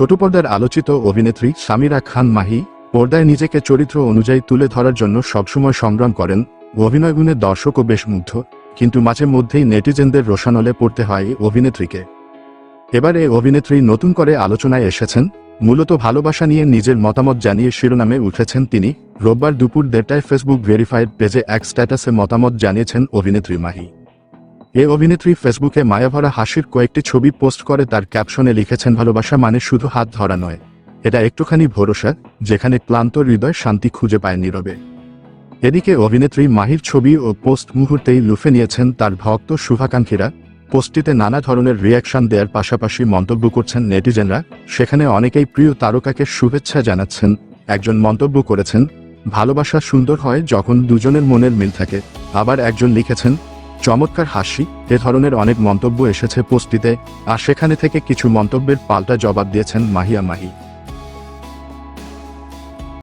ছোট পর্দার আলোচিত অভিনেত্রী সামিরা খান মাহি পর্দায় নিজেকে চরিত্র অনুযায়ী তুলে ধরার জন্য সবসময় সংগ্রাম করেন। অভিনয় গুণে দর্শকও বেশ মুগ্ধ, কিন্তু মাঝে মধ্যেই নেটিজেনদের রোশানলে পড়তে হয় অভিনেত্রীকে। এবার অভিনেত্রী নতুন করে আলোচনায় এসেছেন। মূলত ভালোবাসা নিয়ে নিজের মতামত জানিয়ে শিরোনামে উঠেছেন তিনি। রোববার দুপুর দেড়টায় ফেসবুক ভেরিফাইড পেজে এক স্ট্যাটাসে মতামত জানিয়েছেন অভিনেত্রী মাহি। এ অভিনেত্রী ফেসবুকে মায়াভরা হাসির কয়েকটি ছবি পোস্ট করে, তার ক্যাপশনে লিখেছেন, ভালোবাসা মানে শুধু হাত ধরা নয়, এটা একটুখানি ভরসা, যেখানে ক্লান্ত হৃদয় শান্তি খুঁজে পায় নীরবে। এদিকে অভিনেত্রী মাহির ছবি ও পোস্ট মুহূর্তেই লুফে নিয়েছেন তার ভক্ত শুভাকাঙ্ক্ষীরা। পোস্টটিতে নানা ধরনের রিয়াকশন দেওয়ার পাশাপাশি মন্তব্য করছেন নেটিজেনরা। সেখানে অনেকেই প্রিয় তারকাকে শুভেচ্ছা জানাচ্ছেন। একজন মন্তব্য করেছেন, ভালোবাসা সুন্দর হয় যখন দুজনের মনের মিল থাকে। আবার একজন লিখেছেন চমৎকার হাসি, এ ধরনের অনেক মন্তব্য এসেছে পোস্টটিতে, আর সেখানে থেকে কিছু মন্তব্যের পাল্টা জবাব দিয়েছেন মাহিয়া মাহি।